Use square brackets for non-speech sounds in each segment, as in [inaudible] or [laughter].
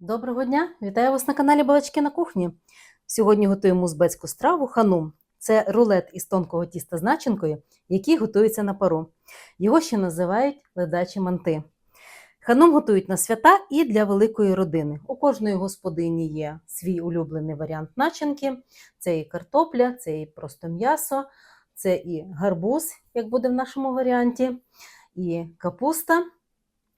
Доброго дня! Вітаю вас на каналі Балачки на кухні. Сьогодні готуємо узбецьку страву ханум. Це рулет із тонкого тіста з начинкою, який готується на пару. Його ще називають ледачі манти. Ханум готують на свята і для великої родини. У кожної господині є свій улюблений варіант начинки. Це і картопля, це і просто м'ясо, це і гарбуз, як буде в нашому варіанті, і капуста.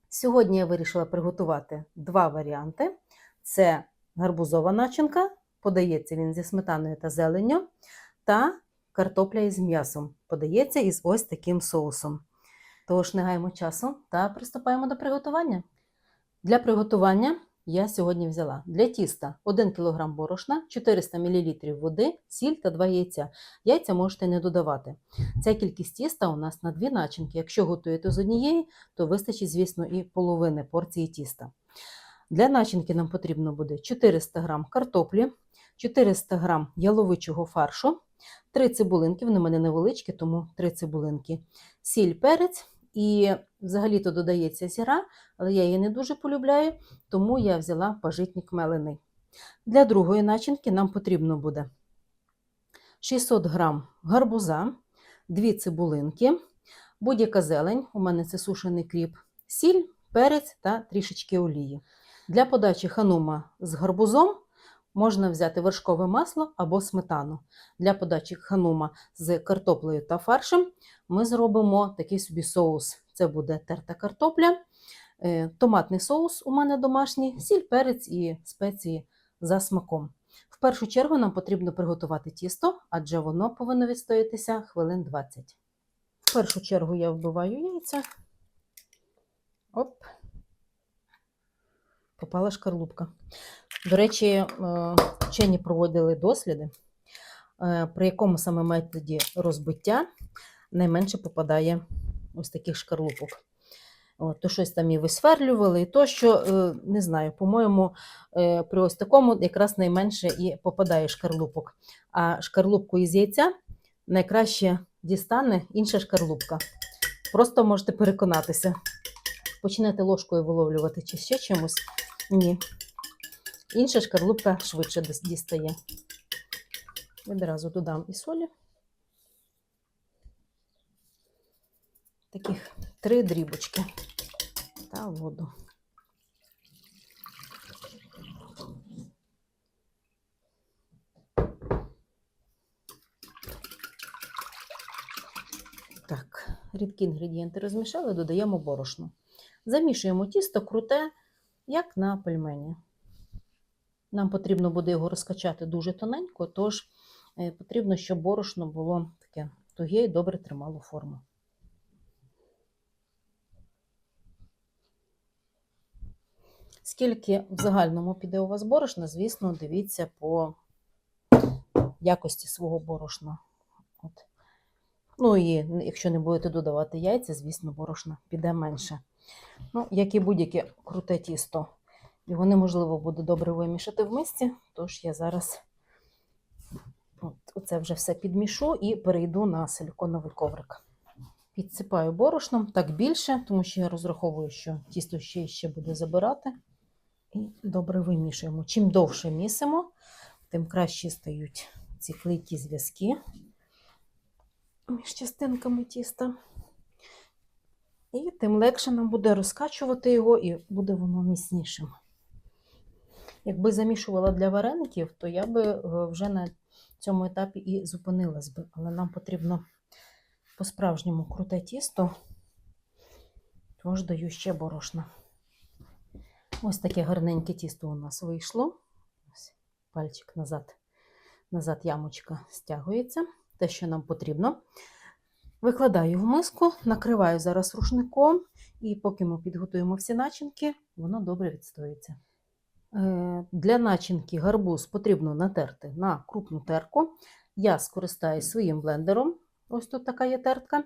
Сьогодні я вирішила приготувати два варіанти: це гарбузова начинка, подається він зі сметаною та зеленню, та картопля із м'ясом, подається із ось таким соусом. Тож не гаємо часу та приступаємо до приготування. Для приготування я сьогодні взяла для тіста 1 кг борошна, 400 мл води, сіль та 2 яйця. Яйця можете не додавати. Ця кількість тіста у нас на дві начинки. Якщо готуєте з однієї, то вистачить, звісно, і половини порції тіста. Для начинки нам потрібно буде 400 г картоплі, 400 г яловичого фаршу, 3 цибулинки, вони в мене невеличкі, тому 3 цибулинки, сіль, перець. І взагалі-то додається зіра, але я її не дуже полюбляю, тому я взяла пажитник мелений. Для другої начинки нам потрібно буде 600 г гарбуза, 2 цибулинки, будь-яка зелень, у мене це сушений кріп, сіль, перець та трішечки олії. Для подачі ханума з гарбузом можна взяти вершкове масло або сметану. Для подачі ханума з картоплею та фаршем ми зробимо такий собі соус. Це буде терта картопля, е, томатний соус у мене домашній, сіль, перець і спеції за смаком. В першу чергу нам потрібно приготувати тісто, адже воно повинно відстоятися хвилин 20. В першу чергу я вбиваю яйця. Оп. Попала шкарлупка. До речі, е, вчені проводили досліди, е, при якому саме методі розбиття найменше попадає ось таких шкарлупок. То щось там і висверлювали, і то, що, е, не знаю, по-моєму, при ось такому якраз найменше і попадає шкарлупок. А шкарлупку із яйця найкраще дістане інша шкарлупка. Просто можете переконатися. Почнете ложкою виловлювати чи ще чимось. Ні. Інша шкарлупка швидше дістає. Відразу додам і солі. Таких три дрібочки та воду. Так, рідкі інгредієнти розмішали, додаємо борошно. Замішуємо тісто круте, як на пельмені. Нам потрібно буде його розкачати дуже тоненько, тож е, потрібно, щоб борошно було таке туге і добре тримало форму. Скільки в загальному піде у вас борошна, звісно, дивіться по якості свого борошна. От. Ну і якщо не будете додавати яйця, звісно, борошна піде менше. Ну, Як і будь-яке круте тісто. Його неможливо буде добре вимішати в мисці, тож я зараз оце вже все підмішу і перейду на силіконовий коврик. Підсипаю борошном так більше, тому що я розраховую, що тісто ще ще буде забирати. І добре вимішуємо. Чим довше місимо, тим краще стають ці клейкі зв'язки між частинками тіста. І тим легше нам буде розкачувати його, і буде воно міцнішим. Якби замішувала для вареників, то я би е, вже на цьому етапі і зупинилась би. Але нам потрібно по-справжньому круте тісто, тож даю ще борошна. Ось таке гарненьке тісто у нас вийшло. Ось Пальчик назад, назад ямочка стягується. Те, що нам потрібно. Викладаю в миску, накриваю зараз рушником, і поки ми підготуємо всі начинки, воно добре відстоїться. Е, для начинки гарбуз потрібно натерти на крупну терку. Я скористаюсь своїм блендером. Ось тут така є тертка.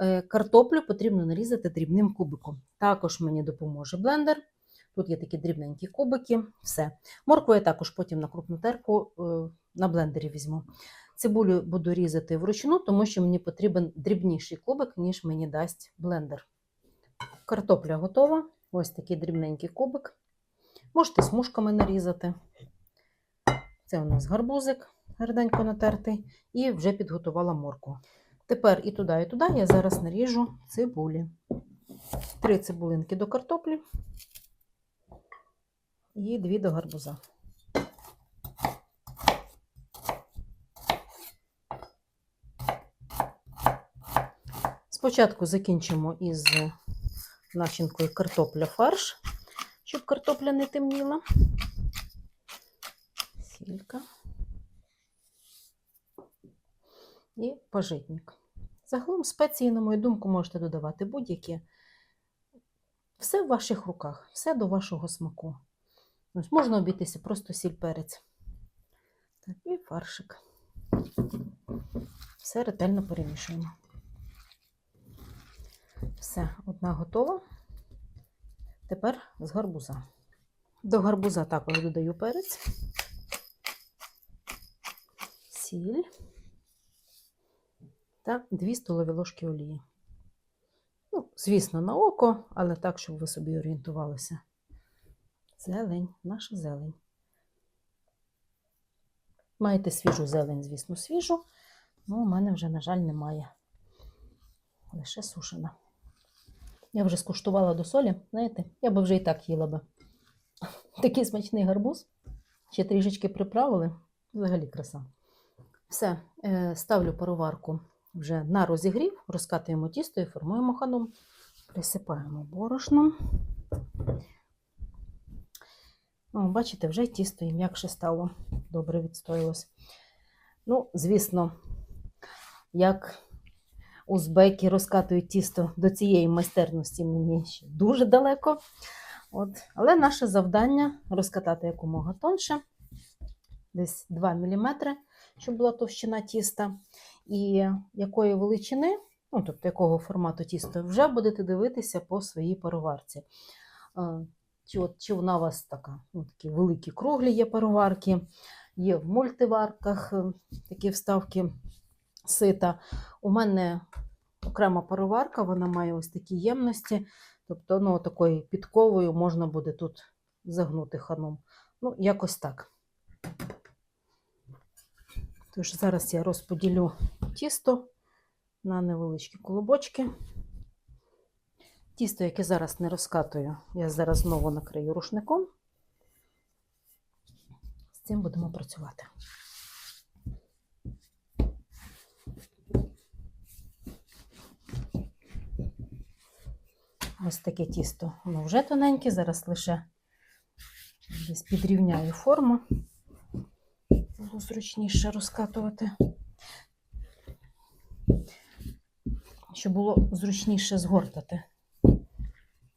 Е, картоплю потрібно нарізати дрібним кубиком. Також мені допоможе блендер. Тут є такі дрібненькі кубики, все. Моркву я також потім на крупну терку е, на блендері візьму. Цибулю буду різати вручну, тому що мені потрібен дрібніший кубик, ніж мені дасть блендер. Картопля готова. Ось такий дрібненький кубик. Можете смужками нарізати. Це у нас гарбузик гарненько натертий, і вже підготувала морку. Тепер і туди, і туди я зараз наріжу цибулі. Три цибулинки до картоплі і дві до гарбуза. Спочатку закінчимо із начинкою картопля фарш, щоб картопля не темніла. Сілька. І пожитник. Загалом спеції, на мою думку, можете додавати будь-які. Все в ваших руках, все до вашого смаку. Ось можна обійтися просто сіль перець. Так, і фаршик. Все ретельно перемішуємо. Все, одна готова. Тепер з гарбуза. До гарбуза також додаю перець, сіль та 2 столові ложки олії. Ну, звісно, на око, але так, щоб ви собі орієнтувалися. Зелень, наша зелень. Маєте свіжу зелень, звісно, свіжу, але у мене вже, на жаль, немає. Лише сушена. Я вже скуштувала до солі, знаєте, я би вже і так їла би. [laughs] Такий смачний гарбуз. Ще трішечки приправили. Взагалі краса. Все, е, ставлю пароварку вже на розігрів, розкатуємо тісто і формуємо ханом. Присипаємо борошном. О, бачите, вже тісто і м'якше стало, добре відстоїлось. Ну, звісно, як узбеки розкатують тісто до цієї майстерності мені ще дуже далеко. От. Але наше завдання розкатати якомога тонше, десь 2 мм, щоб була товщина тіста. І якої величини, ну, тобто якого формату тіста, вже будете дивитися по своїй пароварці. Чи, от, чи вона у вас така, ну, такі великі круглі є пароварки, є в мультиварках е, такі вставки сита. У мене окрема пароварка, вона має ось такі ємності, тобто ну, такою підковою можна буде тут загнути ханом. Ну, якось так. Тож зараз я розподілю тісто на невеличкі колобочки. Тісто, яке зараз не розкатую, я зараз знову накрию рушником. З цим будемо працювати. Ось таке тісто. Воно вже тоненьке, зараз лише десь підрівняю форму. Було зручніше розкатувати. Щоб було зручніше згортати.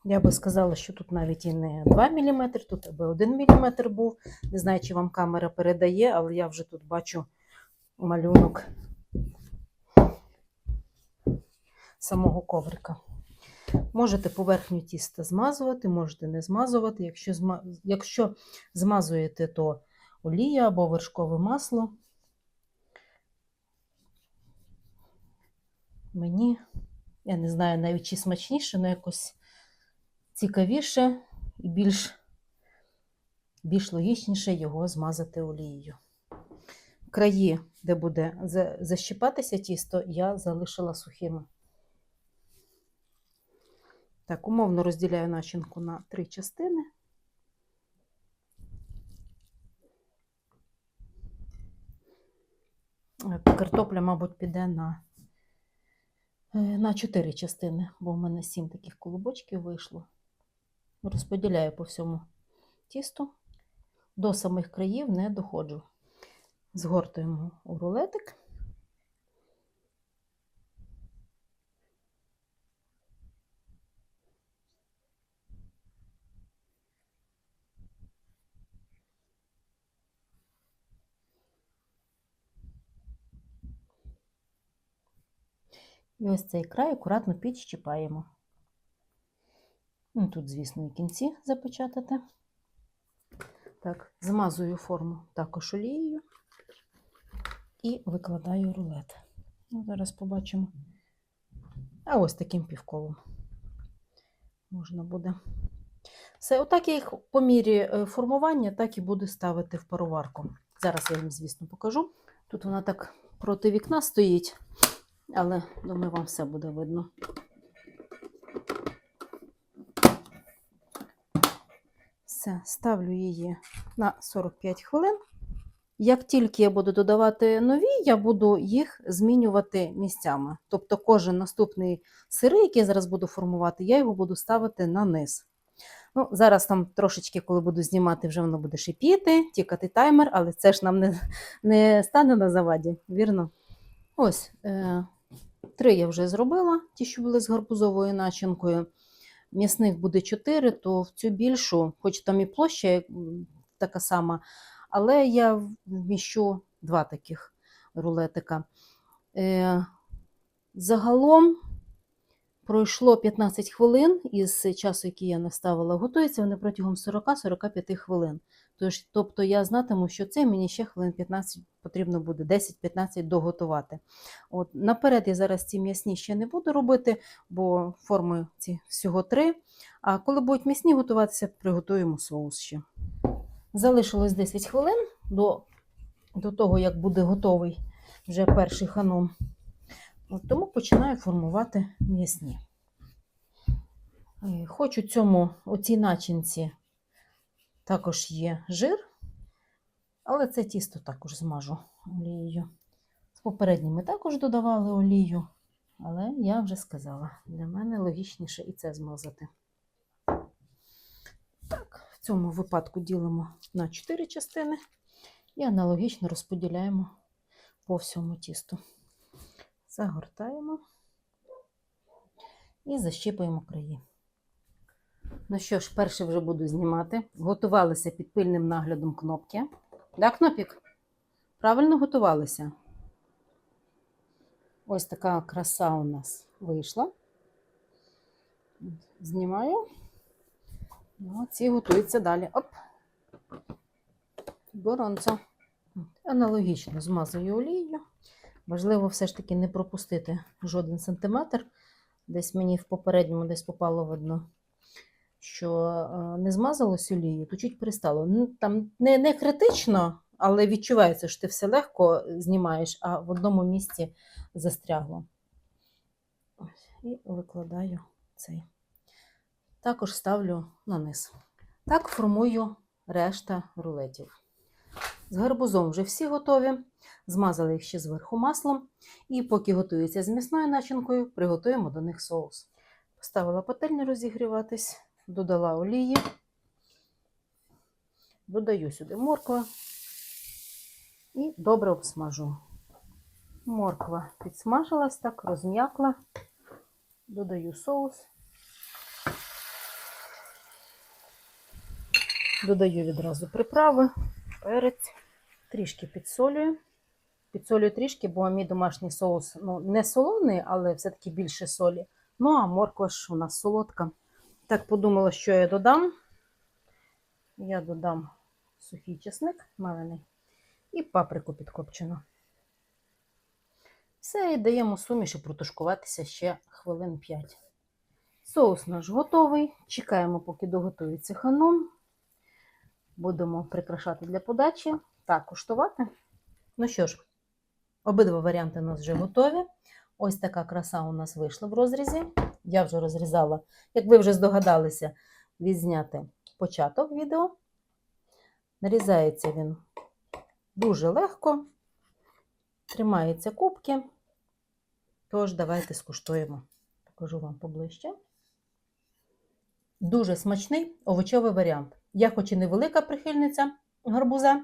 Я би сказала, що тут навіть і не 2 мм, тут аби 1 мм був. Не знаю, чи вам камера передає, але я вже тут бачу малюнок самого коврика. Можете поверхню тіста змазувати, можете не змазувати. Якщо, зма... Якщо змазуєте, то олія або вершкове масло. Мені, я не знаю навіть чи смачніше, але якось цікавіше і більш, більш логічніше його змазати олією. Краї, де буде защіпатися тісто, я залишила сухими. Так, умовно розділяю начинку на три частини. Картопля, мабуть, піде на е, на 4 частини, бо в мене 7 таких колобочків вийшло. Розподіляю по всьому тісту, до самих країв не доходжу. Згортуємо у рулетик. І ось цей край акуратно підщипаємо. Ну, Тут, звісно, і кінці запечатати. Так, змазую форму також олією і викладаю рулет. Ну, Зараз побачимо. А ось таким півколом можна буде. Все, отак я їх по мірі е, формування, так і буду ставити в пароварку. Зараз я вам, звісно, покажу. Тут вона так проти вікна стоїть, але думаю, вам все буде видно. Все, ставлю її на 45 хвилин. Як тільки я буду додавати нові, я буду їх змінювати місцями. Тобто кожен наступний сири, який я зараз буду формувати, я його буду ставити на низ. Ну, зараз там трошечки, коли буду знімати, вже воно буде шипіти, тікати таймер, але це ж нам не, не стане на заваді, вірно? Ось, е, три я вже зробила, ті, що були з гарбузовою начинкою. М'ясних буде 4, то в цю більшу, хоч там і площа така сама, але я вміщу два таких рулетика. Е, загалом пройшло 15 хвилин із часу, який я наставила. Готуються вони протягом 40-45 хвилин. Тож, тобто я знатиму, що це мені ще хвилин 15 потрібно буде 10-15 доготувати. От, наперед я зараз ці м'ясні ще не буду робити, бо форми ці всього три. А коли будуть м'ясні готуватися, приготуємо соус ще. Залишилось 10 хвилин до, до того, як буде готовий вже перший ханом. Тому починаю формувати м'ясні. Е, Хоч у цьому, у цій начинці також є жир, але це тісто також змажу олією. З попередніми також додавали олію, але я вже сказала, для мене логічніше і це змазати. Так, в цьому випадку ділимо на 4 частини і аналогічно розподіляємо по всьому тісту. Загортаємо і защіпуємо краї. Ну що ж, перше вже буду знімати. Готувалися під пильним наглядом кнопки. Да, Кнопік? Правильно готувалися. Ось така краса у нас вийшла. Знімаю. Ну, ці готуються далі. Оп. Боронцо. Аналогічно змазую олією. Важливо все ж таки не пропустити жоден сантиметр. Десь мені в попередньому десь попало видно, що е, не змазалось олією, то чуть перестало. Ну, Там не, не критично, але відчувається, що ти все легко знімаєш, а в одному місці застрягло. Ось, І викладаю цей. Також ставлю на низ. Так формую решта рулетів. З гарбузом вже всі готові. Змазали їх ще зверху маслом. І поки готується з м'ясною начинкою, приготуємо до них соус. Поставила пательню розігріватись, додала олії, додаю сюди морква і добре обсмажу. Морква підсмажилась так, розм'якла. Додаю соус. Додаю відразу приправи, перець, трішки підсолюю. Підсолюю трішки, бо мій домашній соус ну, не солоний, але все-таки більше солі. Ну, а морква ж у нас солодка. Так подумала, що я додам. Я додам сухий чесник мелений і паприку підкопчену. Все, і даємо суміші протушкуватися ще хвилин 5. Соус наш готовий. Чекаємо, поки доготується ханом. Будемо прикрашати для подачі та куштувати. Ну що ж, обидва варіанти у нас вже готові. Ось така краса у нас вийшла в розрізі. Я вже розрізала, як ви вже здогадалися, відзняти початок відео. Нарізається він дуже легко, тримається кубки. Тож, давайте скуштуємо. Покажу вам поближче. Дуже смачний овочевий варіант. Я хоч і не прихильниця гарбуза,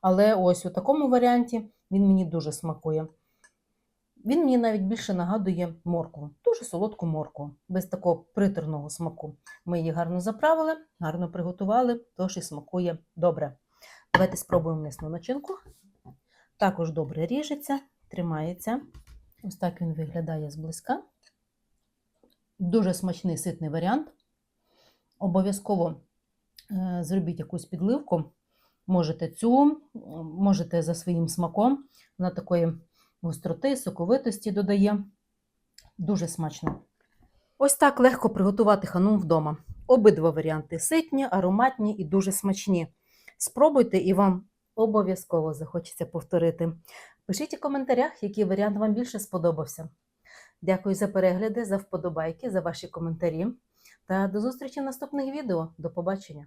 але ось у такому варіанті він мені дуже смакує. Він мені навіть більше нагадує моркву, дуже солодку моркву, без такого приторного смаку. Ми її гарно заправили, гарно приготували, тож і смакує добре. Давайте спробуємо м'ясну начинку. Також добре ріжеться, тримається. Ось так він виглядає зблизька. Дуже смачний ситний варіант. Обов'язково е, зробіть якусь підливку. Можете цю, можете за своїм смаком. Вона такої гостроти, соковитості додає. Дуже смачно. Ось так легко приготувати ханум вдома. Обидва варіанти ситні, ароматні і дуже смачні. Спробуйте і вам обов'язково захочеться повторити. Пишіть у коментарях, який варіант вам більше сподобався. Дякую за перегляди, за вподобайки, за ваші коментарі. Та до зустрічі в наступних відео. До побачення!